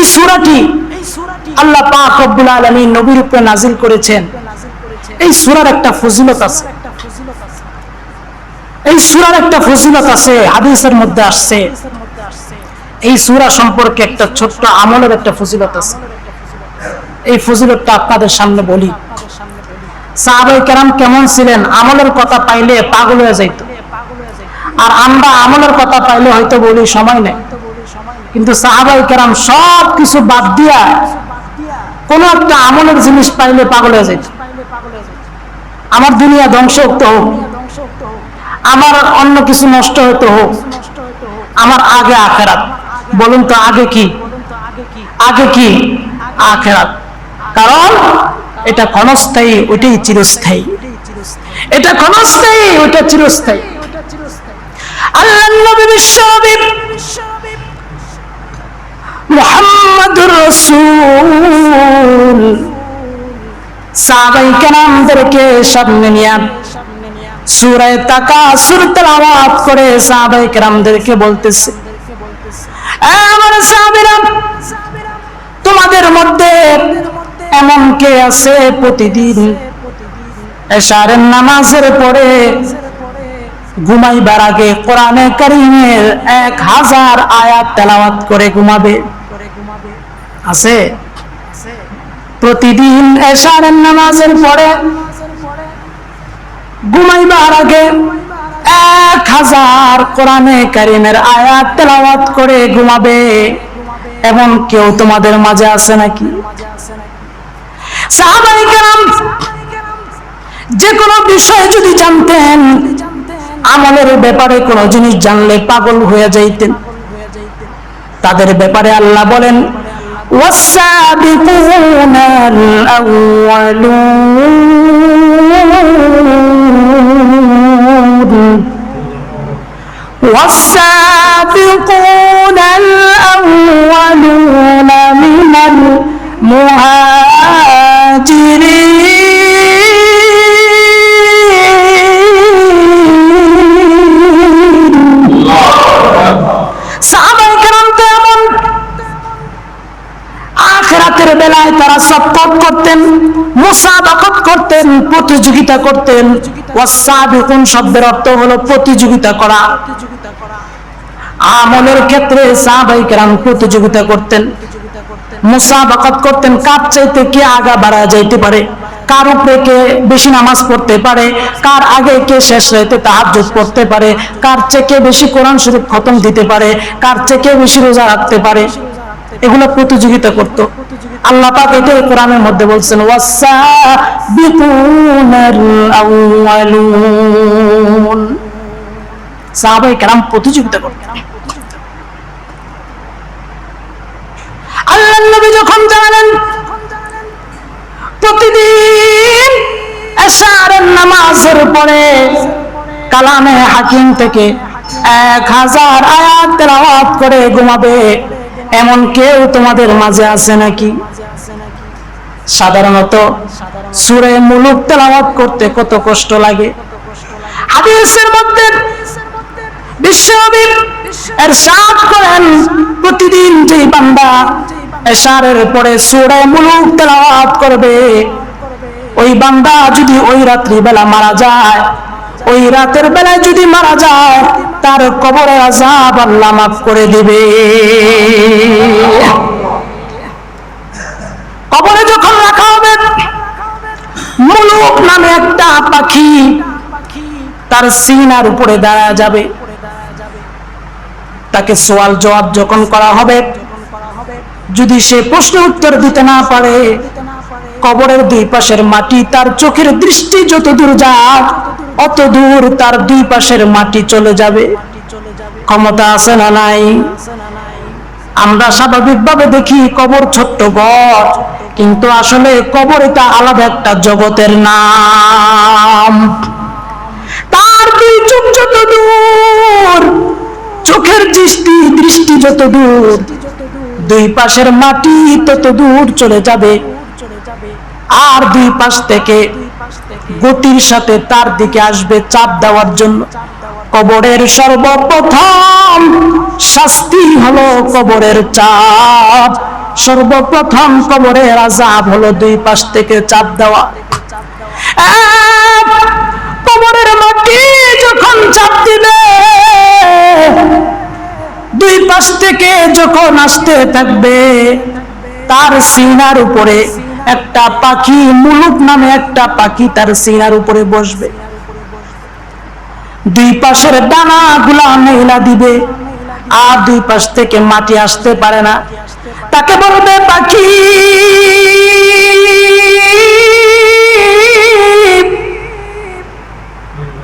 এই সূরাটি আল্লাহ পাক রব্বুল আলামিন নবীর উপরে নাজিল করেছেন। এই সূরার একটা ফজিলত আছে। এই সূরার একটা ফজিলত আছে, হাদিসের মধ্যে আসছে। এই সূরা সম্পর্কে একটা ছোট্ট আমলের একটা ফজিলত আছে। এই ফজিলতটা আপনাদের সামনে বলি। সাহাবাই কেরাম কেমন ছিলেন? আমলের কথা পাইলে পাগল হয়ে যাইত। আর আমরা আমলের কথা পাইলে হয়তো বলি সময় নেই। কিন্তু সাহাবাই কেরাম সব কিছু বাদ দিয়া কোন একটা আমলের জিনিস পাইলে পাগল হয়ে যাইত। আমার দুনিয়া ধ্বংস হতে হোক, আমার অন্য কিছু নষ্ট হতে হোক, আমার আগে আখেরাত। বলুন তো আগে কি? আগে কি? আখেরাত। কারণ এটা ক্ষণস্থায়ী, ওইটাই চিরস্থায়ী। এটা ক্ষণস্থায়ী, ওইটা চিরস্থায়ী। আল্লাহ নবী বিশ্বনবী মুহাম্মাদুর রাসূল। সাহাবাই কেরামদেরকে সামনে নিয়ে সূরায়ে তাকাসুর তেলাওয়াত করে সাহাবাই কেরামদেরকে বলতেছে আমার তোমাদের মধ্যে এমন কে আছে প্রতিদিন? এশারের নামাজের পরে ঘুমাইবার আগে কোরআনে কারিমের এক হাজার আয়াত তেলাওয়াত করে ঘুমাবে। আছে? প্রতিদিন এশারের নামাজের পরে ঘুমাইবার আগে এক হাজার কোরআনে কারিমের আয়াত তেলাওয়াত করে ঘুমাবে। এমন কেউ তোমাদের মাঝে আছে নাকি? সাহাবাই কেরাম, যে কোনো বিষয় যদি জানতেন আমলের ব্যাপারে কোনো জিনিস জানলে পাগল হয়ে যাইতেন তাদের ব্যাপারে আল্লাহ বলেন والسابقون الأولون والسابقون الأولون من المهاجرين বেলায় তারা সবকত করতেন, মুসাবাকত করতেন, প্রতিযোগিতা করতেন। ওয়াসাবিকুন শব্দের অর্থ হলো প্রতিযোগিতা করা। আমলের ক্ষেত্রে সাহাবাই কেরাম প্রতিযোগিতা করতেন, মুসাবাকত করতেন। কার চাইতে কে আগা বাড়া যাইতে পারে? কার উপরে কে বেশি নামাজ পড়তে পারে? কার আগে কে শেষ রাইতে তাহাজ্জুদ পড়তে পারে? কার চেয়ে বেশি কোরআন শরীফ খতম দিতে পারে? কার চেয়ে বেশি রোজা রাখতে পারে? এগুলো প্রতিযোগিতা করত। আল্লাহ পাক এটাই কোরআনের মধ্যে বলছেন সাহাবায়ে কেরাম প্রতিযোগিতা করতেন। আল্লাহ নবী যখন জানালেন, প্রতিদিন এশারের নামাজের পরে কালামে হাকিম থেকে এক হাজার আয়াত তেলাওয়াত করে ঘুমাবে। এমন কেউ তোমাদের মাঝে আছে নাকি? সাধারণত সুরে মুলুক তেলাওয়াত করতে কত কষ্ট লাগে। হাদিসের মধ্যে বিশ্বনবী এরশাদ করেন, প্রতিদিন যে বান্দা এশারের পরে সূরা মুলুক তেলাওয়াত করবে, ওই বান্দা যদি ওই রাত্রি বেলা মারা যায়, ওই রাতের বেলায় যদি মারা যায় তার কবরে আযাব আল্লাহ মাফ করে দিবে। কবরে যখন রাখা হবে, মুলুক নামে একটা পাখি তার সিনার উপরে দাঁড়া যাবে। তাকে সোয়াল জবাব যখন করা হবে, যদি সে প্রশ্ন উত্তর দিতে না পারে, কবরের দুই পাশের মাটি তার চোখের দৃষ্টি যত দূর যাক অত দূর তার দুই পাশের মাটি চলে যাবে। ক্ষমতা আছে না নাই? আমরা স্বাভাবিকভাবে দেখি কবর ছোট্ট ঘর, কিন্তু আসলে কবর এটা আলাদা একটা জগতের নাম। তার দুই চোখ যত দূর, চোখের দৃষ্টি দৃষ্টি যত দূর, দুই পাশের মাটি তত দূর চলে যাবে। আর দুই পাশ থেকে গতির সাথে তার দিকে আসবে চাপ দেওয়ার জন্য। কবরের সর্বপ্রথম শাস্তি হলো কবরের চাপ। সর্বপ্রথম কবরের আজাব হলো দুই পাশ থেকে চাপ দেওয়া। কবরের মাটি যখন চাপ দিবে, দুই পাশ থেকে যখন আসতে থাকবে, তার সিনার উপরে একটা পাখি মুলুক নামে একটা পাখি তার সিনার উপরে বসবে। দুই পাশের ডানা গুলা মেলা দিবে, আর দুই পাশ থেকে মাটি আসতে পারে না। তাকে বলবে, পাখি,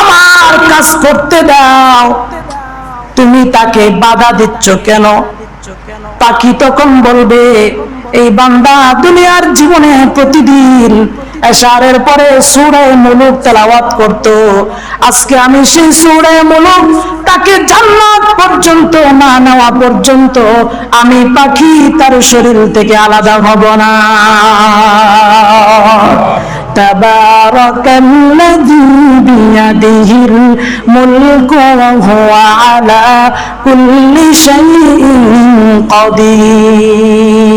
আমার কাজ করতে দাও। তুমি তাকে বাধা দিচ্ছ কেন? পাখি তখন বলবে এই বান্দা দুনিয়ার জীবনে প্রতিদিন এশারের পরে সুরে মুলুক তেলাওয়াত করত আজকে আমি সেই সুরে মুলুক তাকে জান্নাত পর্যন্ত না নেওয়া পর্যন্ত আমি পাখি তার শরীর থেকে আলাদা হব না تبارك الذي بيده الملك وهو على كل شيء قدير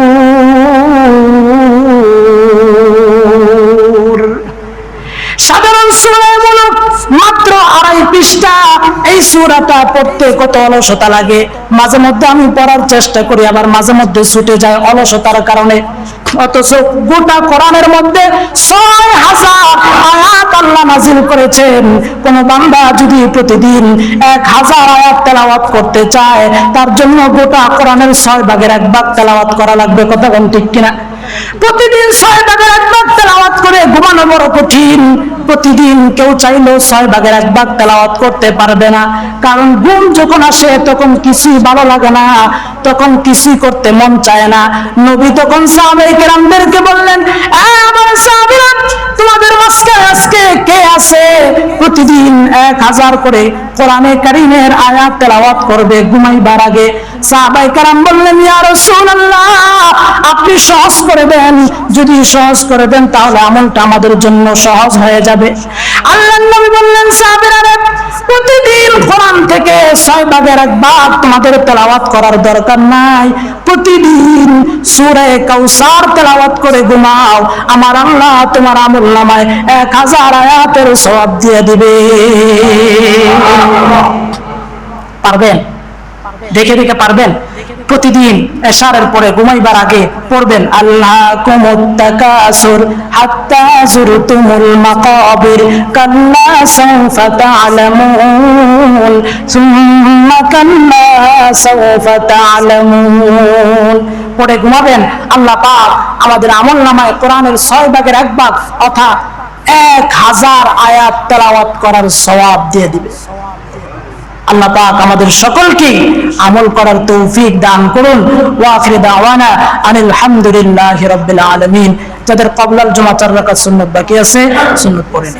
পৃষ্ঠা, এই সুরাটা পড়তে কত অলসতা লাগে। মাঝে মধ্যে আমি পড়ার চেষ্টা করি, আবার মাঝে মধ্যে ছুটে যায় অলসতার কারণে। অথচ গোটা কোরআনের মধ্যে ছয় হাজার আয়াত আল্লাহ নাজিল করেছেন। কোন বান্দা যদি প্রতিদিন এক হাজার আয়াত তেলাওয়াত করতে চায়, তার জন্য গোটা কোরআনের ছয় ভাগের এক ভাগ তেলাওয়াত করা লাগবে, কথা কোন ঠিক কিনা? প্রতিদিন ছয় বাগের এক ভাগ তেলাওয়াত করে ঘুমানো বড় কঠিন। প্রতিদিন কেউ চাইলেও ছয় বাগের এক ভাগ তেলাওয়াত করতে পারবে না। কারণ ঘুম যখন আসে, তখন কিছুই ভালো লাগে না, তখন কিছুই করতে মন চায় না। নবী তখন সাহাবাই কেরামদেরকে বললেন আছে প্রতিদিন এক হাজার করে কোরআনে কারিমের আয়াত তেলাওয়াত করবে, ঘুমাইবার আগে। সাহাবাই কারাম বললেন, ইয়া রাসূলুল্লাহ, আপনি সহজ করে দেন। যদি সহজ করে দেন, তাহলে আমলটা আমাদের জন্য সহজ হয়ে যাবে। আল্লাহর নবী বললেন, সাহাবীরা প্রতিদিন কোরআন থেকে ছয় ভাগের এক ভাগ তোমাদের তেলাওয়াত করার দরকার নাই। প্রতিদিন সূরা কাউসার তেলাওয়াত করে ঘুমাও। আমার আল্লাহ তোমার আমল নামায় এক হাজার আয়াতের সওয়াব দিয়ে দিবে। পারবেন? দেখে দেখে পারবেন? প্রতিদিন এশারের পরে ঘুমাইবার আগে পড়বেন আল্লাহ কুমুত্তাকাসুর হাত্তা জুরতুমুল মাকাবির কাল্লা সাউফা তা'লামুন, সুম্মা কাল্লা সাউফা তা'লামুন। পড়ে ঘুমাবেন, আল্লাহ পাক আমাদের আমল নামায় কোরআনের ছয় ভাগের এক ভাগ, অর্থাৎ এক হাজার আয়াত তেলাওয়াত করার সওয়াব দিয়ে দিবে। আল্লাহ পাক আমাদের সকলকে আমল করার তৌফিক দান করুন। ওয়াফির দাওয়ানা আনিল হামদুলিল্লাহ রাব্বিল আলমিন। যাদের কবলাল জমা চার রাখার সুন্নত বাকি আছে, সুন্নত পড়েন